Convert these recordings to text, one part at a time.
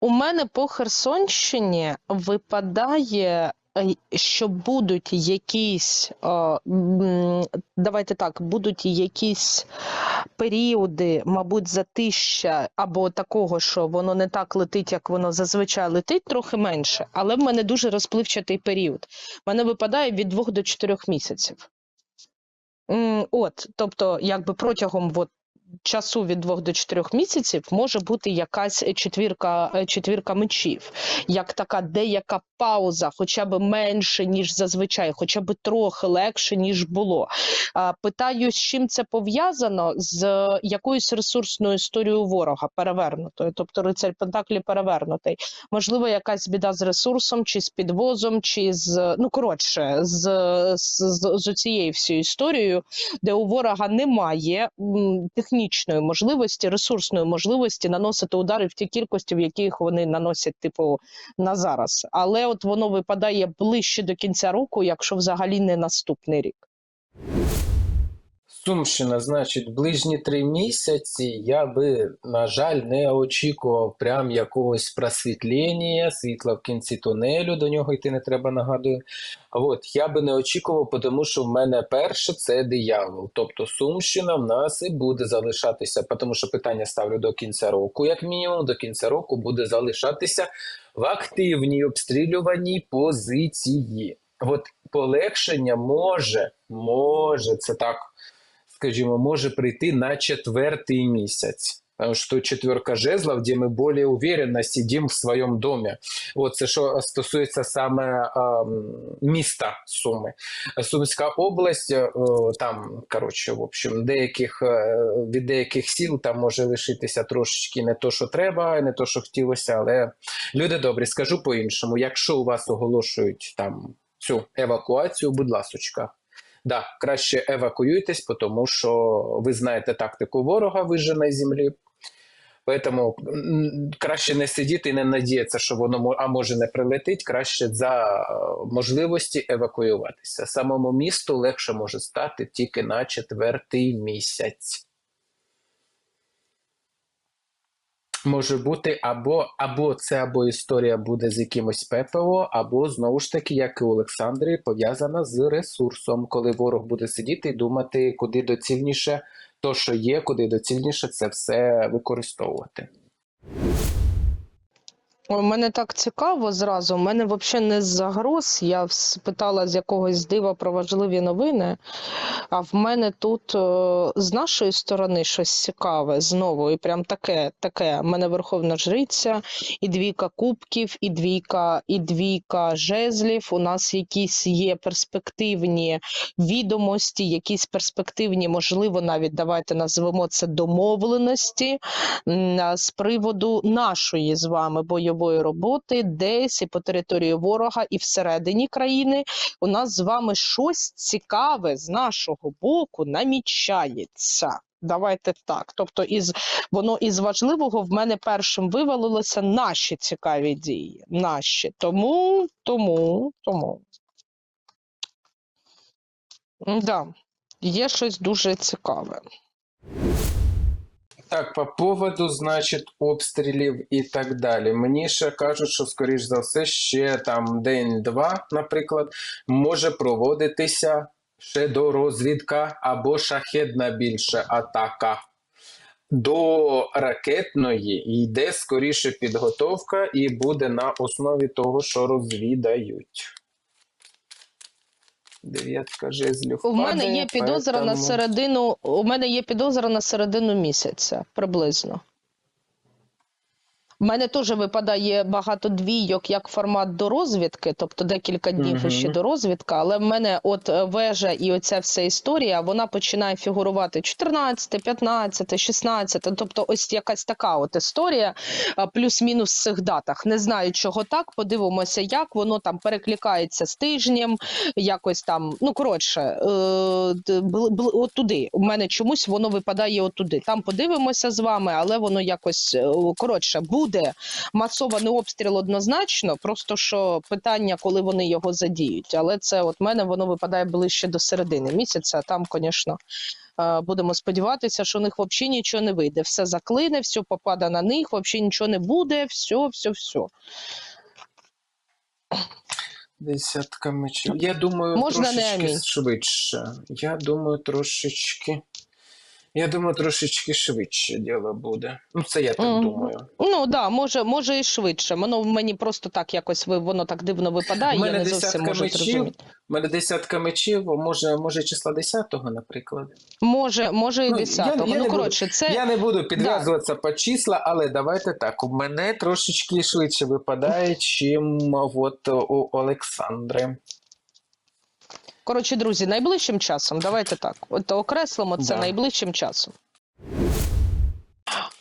У мене по Херсонщині випадає, е, що будуть якісь, е, давайте так, будуть якісь періоди, мабуть, затища або такого, що воно не так летить, як воно зазвичай летить, трохи менше. Але в мене дуже розпливчатий період. В мене випадає від двох до чотирьох місяців. От, тобто, якби протягом от, часу від двох до чотирьох місяців може бути якась четвірка, е, четвірка мечів, як така деяка пауза, хоча б менше, ніж зазвичай, хоча б трохи легше, ніж було. Питаю, з чим це пов'язано з якоюсь ресурсною історією ворога перевернутою, тобто рицарь Пентаклі перевернутий. Можливо, якась біда з ресурсом, чи з підвозом, чи з ну коротше, з, з, з, з цією всією історією, де у ворога немає м, технічної можливості, ресурсної можливості наносити удари в ті кількості, в яких вони наносять, типу, на зараз. Але от воно випадає ближче до кінця року, якщо взагалі не наступний рік. Сумщина, значить, ближні три місяці я би, на жаль, не очікував прям якогось просвітлення, світла в кінці тунелю, до нього йти не треба, нагадую. От, я би не очікував, тому що в мене перше це диявол. Тобто Сумщина в нас і буде залишатися, тому що питання ставлю до кінця року, як мінімум, до кінця року буде залишатися в активній обстрілюваній позиції. От полегшення може, може, це так скажімо, може прийти на четвертый месяц. Потому что четверка жезлов, де ми більш уверенно сидимо в своєму домі. От це що стосується саме ем, міста Суми. Сумська область, е, там, коротше, в общем, деяких, е, від деяких сіл там може лишитися трошечки не то, що треба, не то, що хотілося, але люди добрі, скажу по-іншому, якщо у вас оголошують там цю евакуацію, будь ласочка, Да, краще евакуюйтесь, тому що ви знаєте тактику ворога виженої землі. Тому краще не сидіти і не надіятися, що воно а може не прилетить. Краще за е, можливості евакуюватися. Самому місту легше може стати тільки на четвертий місяць. Може бути або, або це або історія буде з якимось ППО, або знову ж таки, як і у Олександрі, пов'язана з ресурсом, коли ворог буде сидіти і думати, куди доцільніше то, що є, куди доцільніше це все використовувати. У мене так цікаво зразу. У мене взагалі не з загроз. Я спитала з якогось дива про важливі новини. А в мене тут е, з нашої сторони щось цікаве знову. І прям таке, таке. У мене верховна жриця, і двійка кубків, і двійка, і двійка жезлів. У нас якісь є перспективні відомості, якісь перспективні, можливо, навіть давайте назвемо це домовленості з приводу нашої з вами бойової роботи, десь і по території ворога, і всередині країни. У нас з вами щось цікаве з нашого боку намічається. Давайте так. Тобто, із воно із важливого в мене першим вивалилося наші цікаві дії. Наші. Тому, тому, тому. Да, є щось дуже цікаве. Так, по поводу, значить, обстрілів і так далі. Мені ще кажуть, що, скоріш за все, ще там день-два, наприклад, може проводитися ще до розвідка або шахедна більше атака. До ракетної йде скоріше підготовка і буде на основі того, що розвідають. Дев'ятка жезлів. У мене є підозра на середину. У мене є підозра на середину місяця приблизно. У мене теж випадає багато двійок як формат до розвідки, тобто декілька днів Мгм. ще до розвідка. Але в мене от е, вежа і оця вся історія, вона починає фігурувати 14, 15, 16, тобто ось якась така от історія, плюс-мінус в цих датах. Не знаю, чого так. Подивимося, як воно там перекликається з тижнем, якось там. Ну коротше, е, от туди. У мене чомусь воно випадає отуди. Там подивимося з вами, але воно якось е, коротше буде буде масований обстріл однозначно, просто що питання, коли вони його задіють. Але це от мене воно випадає ближче до середини місяця. а Там, звісно, е, будемо сподіватися, що у них взагалі нічого не вийде. Все заклине, все попаде на них, взагалі нічого не буде, все, все, все. Десятка мечів. Я думаю, Можна трошечки швидше. Я думаю, трошечки. Я думаю, трошечки швидше діло буде. Ну, це я так Мгм. думаю. Ну да, може, може і швидше. Воно в мені просто так якось воно так дивно випадає. У Я не зовсім десятка можу мечів. зрозуміти. У мене десятка мечів, може, може числа 10-го, наприклад. Може, може і Ну, я- 10-го. я Ну, не коротше, це Я не буду підв'язуватися по числа, але давайте так. У мене трошечки швидше випадає, чим от у Олександри. Коротше, друзі, найближчим часом. Давайте так. От окреслимо це Да. найближчим часом.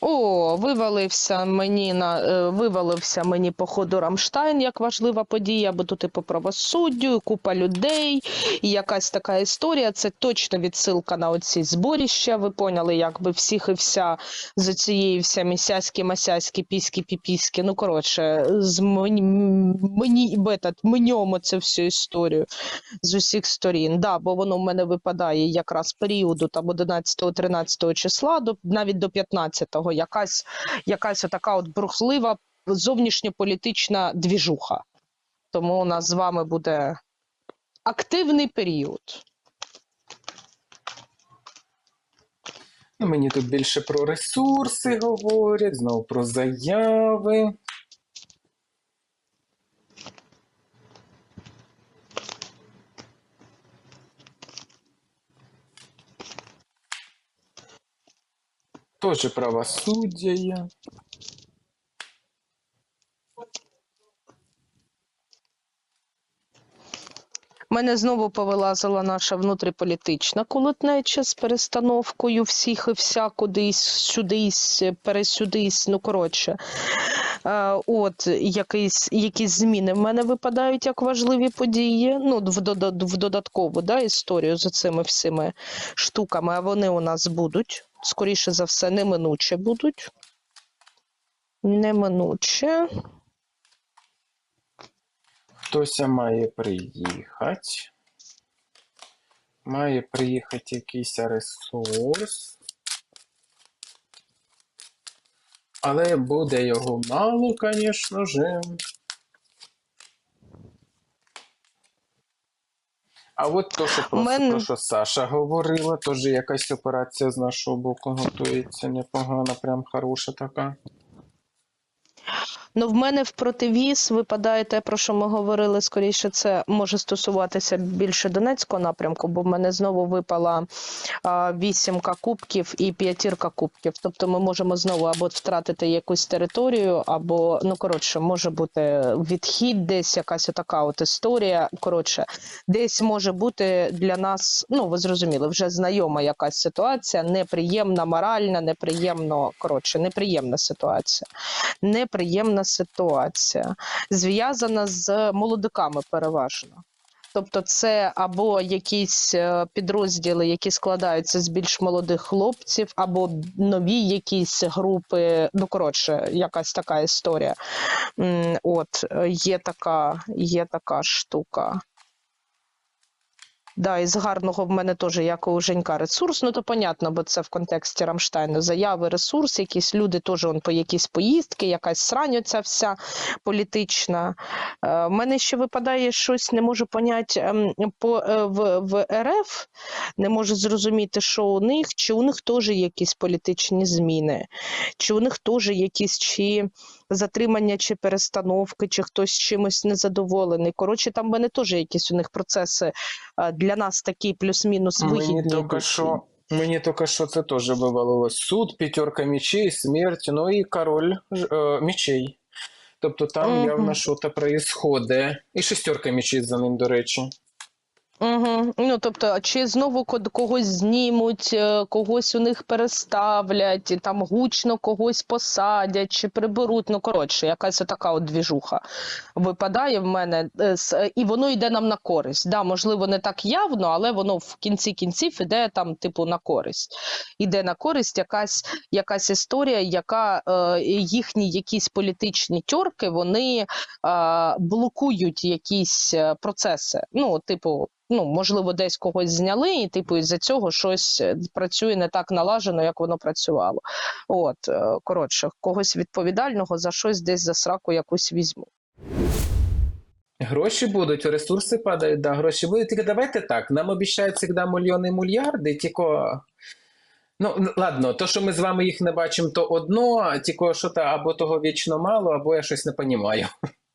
О, вивалився мені на е, вивалився мені по ходу Рамштайн як важлива подія, бо тут і по правосуддю, і купа людей, і якась така історія. Це точно відсилка на оці зборіща. Ви поняли, якби всіх і вся з цієї вся місяські, масяські, піські, піпіські. Ну коротше, з мені, меньому це всю історію з усіх сторін. Да, бо воно в мене випадає якраз періоду там 11-13 числа, до навіть до 15-го, якась, якась отака от брухлива зовнішньополітична двіжуха. Тому у нас з вами буде активний період. Мені тут більше про ресурси говорять, знову про заяви. Тоже правосуддя. Мене знову повилазила наша внутріполітична колотнеча з перестановкою всіх і вся кудись, сюдись, пересюдись. Ну коротше, от якісь, якісь зміни в мене випадають як важливі події. Ну, в, в додаткову да, історію з цими всіми штуками, а вони у нас будуть. Скоріше за все, неминуче будуть. Неминуче. Хтось має приїхати. Має приїхати якийсь ресурс. Але буде його мало, звісно ж. А от то, що просто Мен... то, що Саша говорила, теж якась операція з нашого боку готується непогана, прям хороша така. Ну, в мене в противіз випадає те, про що ми говорили. Скоріше, це може стосуватися більше Донецького напрямку, бо в мене знову випала вісімка кубків і п'ятірка кубків. Тобто ми можемо знову або втратити якусь територію, або ну коротше, може бути відхід, десь якась така от історія. Коротше, десь може бути для нас, ну ви зрозуміли, вже знайома якась ситуація, неприємна, моральна, неприємно, коротше, неприємна ситуація неприємна ситуація, зв'язана з молодиками переважно. Тобто, це або якісь е, підрозділи, які складаються з більш молодих хлопців, або нові якісь групи. Ну коротше, якась така історія. От е, є така, є така штука. Да, із гарного в мене теж, як у Женька, ресурс. Ну то понятно, бо це в контексті Рамштайну. Заяви, ресурс, якісь люди теж он по якісь поїздки, якась срань оця вся політична. Е, в мене ще випадає щось, не можу поняти ем, по, е, в, в РФ, не можу зрозуміти, що у них, чи у них теж якісь політичні зміни, чи у них теж якісь чи затримання, чи перестановки, чи хтось чимось незадоволений. Коротше, там в мене теж якісь у них процеси е, для нас такий плюс-мінус Мені вигідні. тільки що, мені тільки що це теж вивалилось. Суд, п'ятерка мечей, смерть, ну і король е, мечей. Тобто там Мгм. явно щось происходить. І шестерка мечей за ним, до речі. Угу. Ну, тобто, чи знову когось знімуть, е, когось у них переставлять, там гучно когось посадять, чи приберуть. Ну, коротше, якась така от двіжуха випадає в мене, е, і воно йде нам на користь. Да, можливо, не так явно, але воно в кінці кінців іде там, типу, на користь. Іде на користь якась, якась історія, яка е, їхні якісь політичні тьорки, вони е, блокують якісь е, процеси. Ну, типу, ну, можливо, десь когось зняли, і типу, із-за цього щось е, працює не так налажено, як воно працювало. От, е, коротше, когось відповідального за щось десь за сраку якусь візьму. Гроші будуть, ресурси падають, да, гроші будуть. Тільки давайте так. Нам обіцяють завжди мільйони мільярди, тільки. Ну, ладно, то, що ми з вами їх не бачимо, то одно, тільки що то або того вічно мало, або я щось не розумію.